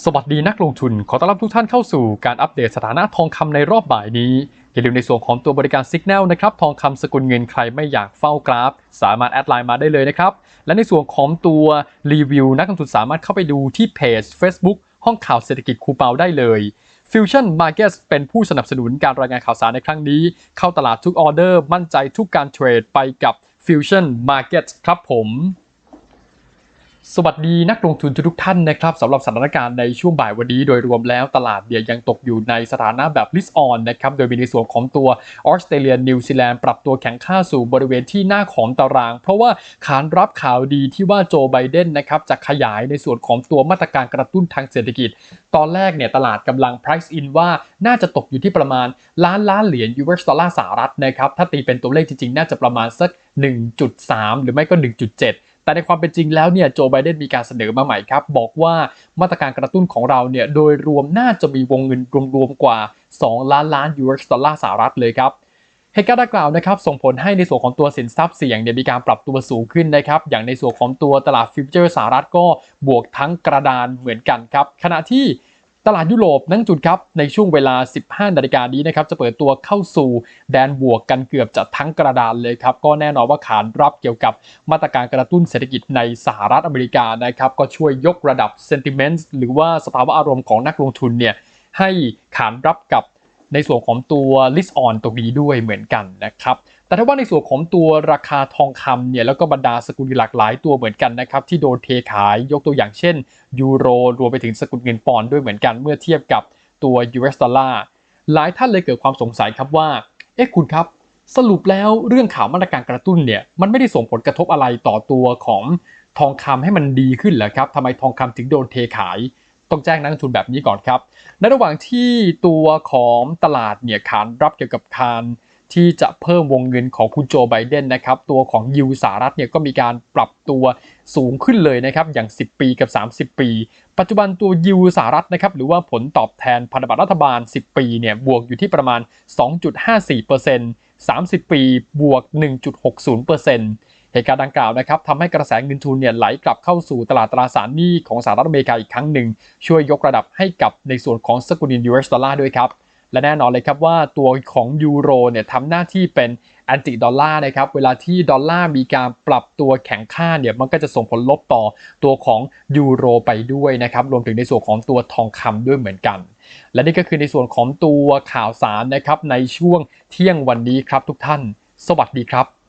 สวัสดีนักลงทุน ขอต้อนรับทุกท่านเข้าสู่การอัปเดตสถานะทองคำในรอบบ่ายนี้ อย่าลืมในส่วนของตัวบริการสัญญาณนะครับทองคำสกุลเงินใครไม่อยากเฝ้ากราฟ สามารถแอดไลน์มาได้เลยนะครับ และในส่วนของตัวรีวิว นักลงทุนสามารถเข้าไปดูที่เพจ Facebook ห้องข่าวเศรษฐกิจคูเปาได้เลย Fusion Markets เป็นผู้สนับสนุนการรายงานข่าวสารในครั้งนี้ เข้าตลาดทุกออเดอร์มั่นใจทุกการเทรดไปกับ Fusion Markets ครับผม สวัสดีนักลงทุนทุกท่านนะครับสำหรับสถานการณ์ในช่วงบ่ายวันนี้โดยรวมแล้วตลาดเนี่ยยังตกอยู่ในสถานะแบบ list on นะครับโดยมีในส่วนของตัวออสเตรเลียนิวซีแลนด์ปรับตัวแข็งค่าสู่บริเวณที่หน้าของตาราง เพราะว่าขานรับข่าวดีที่ว่าโจไบเดนนะครับจะขยายในส่วนของตัวมาตรการกระตุ้นทางเศรษฐกิจ ตอนแรกเนี่ยตลาดกำลัง price in ว่าน่าจะตกอยู่ที่ประมาณล้านล้านเหรียญ US ดอลลาร์สหรัฐนะครับถ้าตีเป็นตัวเลขจริงๆ น่าจะประมาณสัก 1.3 หรือไม่ก็ 1.7 แต่ในความเป็นจริงแล้วเนี่ยโจไบเดนมีการเสนอมาใหม่ครับ บอกว่ามาตรการกระตุ้นของเราเนี่ยโดยรวมน่าจะมีวงเงินรวมๆกว่า 2 ล้านล้าน US ดอลลาร์สหรัฐเลยครับเหตุการณ์ดังกล่าวนะครับส่งผลให้ในส่วนของตัวสินทรัพย์เสี่ยงเนี่ยมีการปรับตัวสูงขึ้นนะครับอย่างในส่วนของตัวตลาดฟิวเจอร์สหรัฐก็บวกทั้งกระดานเหมือนกันครับขณะที่ ตลาดยุโรปนั่งจุดครับ ในช่วงเวลา 15 นาฬิกานี้นะครับจะเปิดตัวเข้าสู่แดนบวกกันเกือบจะทั้งกระดานเลยครับ ก็แน่นอนว่าขานรับเกี่ยวกับมาตรการกระตุ้นเศรษฐกิจในสหรัฐอเมริกานะครับ ก็ช่วยยกระดับ sentiment หรือว่าสภาวะอารมณ์ของนักลงทุนเนี่ยให้ขานรับกับ ในส่วนของตัว list on ตรงนี้ด้วยเหมือนกันนะครับ แต่ถ้าว่าในส่วนของตัวราคาทองคำเนี่ยแล้วก็บรรดาสกุลหลากหลายตัวเหมือนกันนะครับที่โดนเทขายยกตัวอย่างเช่นยูโรรวมไปถึงสกุลเงินปอนด์ด้วยเหมือนกันเมื่อเทียบกับตัว US ดอลลาร์หลายท่านเลยเกิดความสงสัยครับว่า เอ๊ะคุณครับ สรุปแล้วเรื่องข่าวมาตรการกระตุ้นเนี่ยมันไม่ได้ส่งผลกระทบอะไรต่อตัวของทองคำให้มันดีขึ้นเหรอครับทำไมทองคำถึงโดนเทขาย ต้องแจ้งนักลงทุนแบบนี้ก่อนครับ ในระหว่างที่ตัวของตลาดเนี่ยขานรับเกี่ยวกับการที่จะเพิ่มวงเงินของคุณโจไบเดนนะครับ ตัวของยูสหรัฐเนี่ยก็มีการปรับตัวสูงขึ้นเลยนะครับ อย่าง 10 ปีกับ 30 ปี ปัจจุบันตัวยูสหรัฐนะครับ หรือว่าผลตอบแทนพันธบัตรรัฐบาล 10 ปีเนี่ยบวกอยู่ที่ประมาณ 2.54% 30 ปีบวก 1.60%เหตุการณ์ดังกล่าวนะครับทำให้กระแสเงินทุนเนี่ยไหลกลับเข้าสู่ตลาดตราสารหนี้ของสหรัฐอเมริกาอีกครั้งหนึ่ง ช่วยยกระดับให้กับในส่วนของสกุลเงินยูเอสดอลลาร์ด้วยครับ และแน่นอนเลยครับว่าตัวของยูโรเนี่ยทำหน้าที่เป็นแอนติดอลลาร์นะครับเวลาที่ดอลลาร์มีการปรับตัวแข็งค่าเนี่ยมันก็จะส่งผลลบต่อตัวของยูโรไปด้วยนะครับรวมถึงในส่วนของตัวทองคำด้วยเหมือนกัน และนี่ก็คือในส่วนของตัวข่าวสารนะครับในช่วงเที่ยงวันนี้ครับทุกท่าน สวัสดีครับ